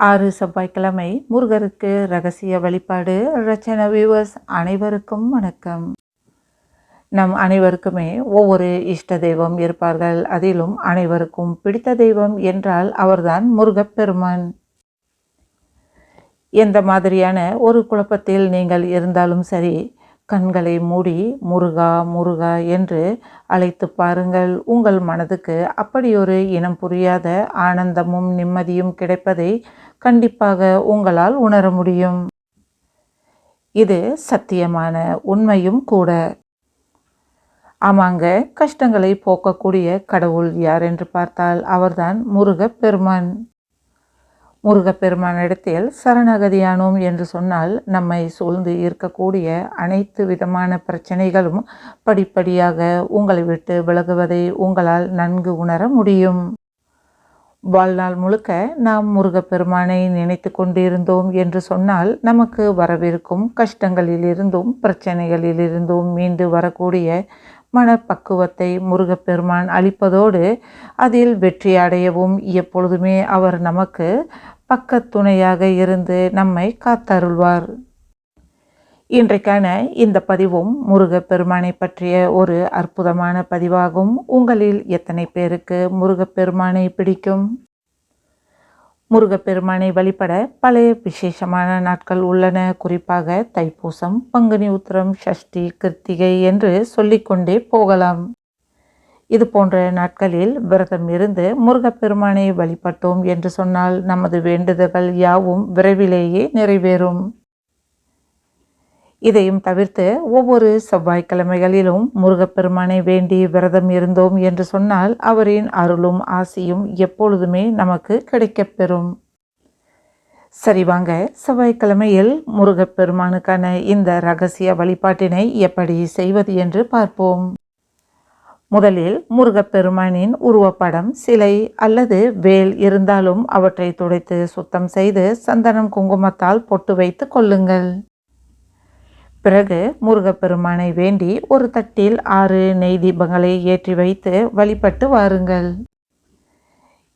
ஆறு செவ்வாய்க்கிழமை முருகருக்கு ரகசிய வழிபாடு. ரச்சன வியூவர்ஸ் அனைவருக்கும் வணக்கம். நம் அனைவருக்குமே ஒவ்வொரு இஷ்ட தெய்வம் இருப்பார்கள். அதிலும் அனைவருக்கும் பிடித்த தெய்வம் என்றால் அவர்தான் முருகப்பெருமான். எந்த மாதிரியான ஒரு குழப்பத்தில் நீங்கள் இருந்தாலும் சரி கண்களை மூடி முருகா முருகா என்று அழைத்து பாருங்கள். உங்கள் மனதுக்கு அப்படியொரு இனம் புரியாத ஆனந்தமும் நிம்மதியும் கிடைப்பதை கண்டிப்பாக உங்களால் உணர முடியும். இது சத்தியமான உண்மையும் கூட. ஆமாங்க கஷ்டங்களை போக்கக்கூடிய கடவுள் யார் என்று பார்த்தால் அவர்தான் முருக பெருமான். முருகப்பெருமானிடத்தில் சரணகதியானோம் என்று சொன்னால் நம்மை சூழ்ந்து இருக்கக்கூடிய அனைத்து விதமான பிரச்சனைகளும் படிப்படியாக உங்களை விட்டு விலகுவதை உங்களால் நன்கு உணர முடியும். வாழ்நாள் முழுக்க நாம் முருகப்பெருமானை நினைத்து கொண்டிருந்தோம் என்று சொன்னால் நமக்கு வரவிருக்கும் கஷ்டங்களிலிருந்தும் பிரச்சனைகளிலிருந்தும் மீண்டு வரக்கூடிய மனப்பக்குவத்தை முருகப்பெருமான் அளிப்பதோடு அதில் வெற்றி அடையவும் எப்பொழுதுமே அவர் நமக்கு பக்கத்துணையாக இருந்து நம்மை காத்தருள்வார். இன்றைக்கான இந்த பதிவும் முருகப்பெருமானை பற்றிய ஒரு அற்புதமான பதிவாகும். உங்களில் எத்தனை பேருக்கு முருகப்பெருமானை பிடிக்கும்? முருகப்பெருமானை வழிபட பல விசேஷமான நாட்கள் உள்ளன. குறிப்பாக தைப்பூசம் பங்குனி உத்திரம் ஷஷ்டி கிருத்திகை என்று சொல்லிக்கொண்டே போகலாம். இது போன்ற நாட்களில் விரதம் இருந்து முருகப்பெருமானை வழிபட்டோம் என்று சொன்னால் நமது வேண்டுதல்கள் யாவும் விரைவிலேயே நிறைவேறும். இதையும் தவிர்த்து ஒவ்வொரு செவ்வாய்க்கிழமைகளிலும் முருகப்பெருமானை வேண்டி விரதம் இருந்தோம் என்று சொன்னால் அவரின் அருளும் ஆசியும் எப்பொழுதுமே நமக்கு கிடைக்கப்பெறும். சரி வாங்க செவ்வாய்க்கிழமையில் முருகப்பெருமானுக்கான இந்த ரகசிய வழிபாட்டினை எப்படி செய்வது என்று பார்ப்போம். முதலில் முருகப்பெருமானின் உருவப்படம் சிலை அல்லது வேல் இருந்தாலும் அவற்றை துடைத்து சுத்தம் செய்து சந்தனம் குங்குமத்தால் பொட்டு வைத்து கொள்ளுங்கள். பிறகு முருகப்பெருமானை வேண்டி ஒரு தட்டில் ஆறு நெய் தீபங்களை ஏற்றி வைத்து வழிபட்டு வாருங்கள்.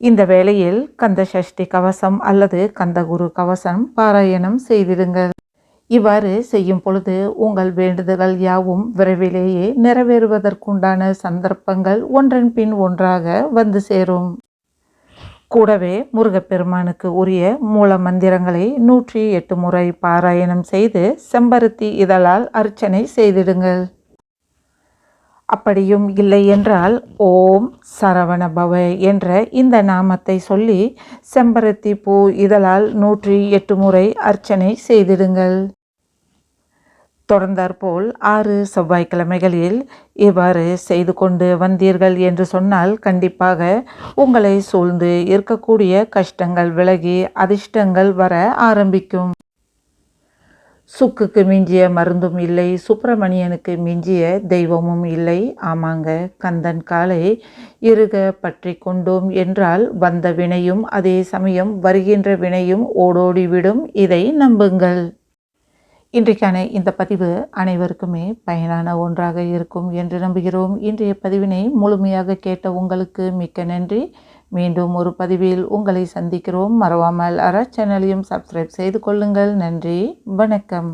இந்த வேளையில் கந்த சஷ்டி கவசம் அல்லது கந்தகுரு கவசம் பாராயணம் செய்திடுங்கள். இவ்வாறு செய்யும் பொழுது உங்கள் வேண்டுதல்கள் யாவும் விரைவிலேயே நிறைவேறுவதற்குண்டான சந்தர்ப்பங்கள் ஒன்றன் பின் ஒன்றாக வந்து சேரும். கூடவே முருகப்பெருமானுக்கு உரிய மூல மந்திரங்களை நூற்றி எட்டு முறை பாராயணம் செய்து செம்பருத்தி இதழால் அர்ச்சனை செய்திடுங்கள். அப்படியும் இல்லை என்றால் ஓம் சரவணபவ என்ற இந்த நாமத்தை சொல்லி செம்பருத்தி பூ இதழால் நூற்றி எட்டு முறை அர்ச்சனை செய்திடுங்கள். தொடர்ந்தாற்போல் ஆறு செவ்வாய்க்கிழமைகளில் இவ்வாறு செய்து கொண்டு வந்தீர்கள் என்று சொன்னால் கண்டிப்பாக உங்களை சூழ்ந்து இருக்கக்கூடிய கஷ்டங்கள் விலகி அதிர்ஷ்டங்கள் வர ஆரம்பிக்கும். சுக்குக்கு மிஞ்சிய மருந்தும் இல்லை சுப்பிரமணியனுக்கு மிஞ்சிய தெய்வமும் இல்லை. ஆமாங்க கந்தன் காலை இருக பற்றி கொண்டோம் என்றால் வந்த வினையும் அதே சமயம் வருகின்ற வினையும் ஓடோடிவிடும் இதை நம்புங்கள். இன்றைக்கான இந்த பதிவு அனைவருக்குமே பயனான ஒன்றாக இருக்கும் என்று நம்புகிறோம். இன்றைய பதிவினை முழுமையாக கேட்ட உங்களுக்கு மிக்க நன்றி. மீண்டும் ஒரு பதிவில் உங்களை சந்திக்கிறோம். மறவாமல் அற சேனலையும் சப்ஸ்கிரைப் செய்து கொள்ளுங்கள். நன்றி. வணக்கம்.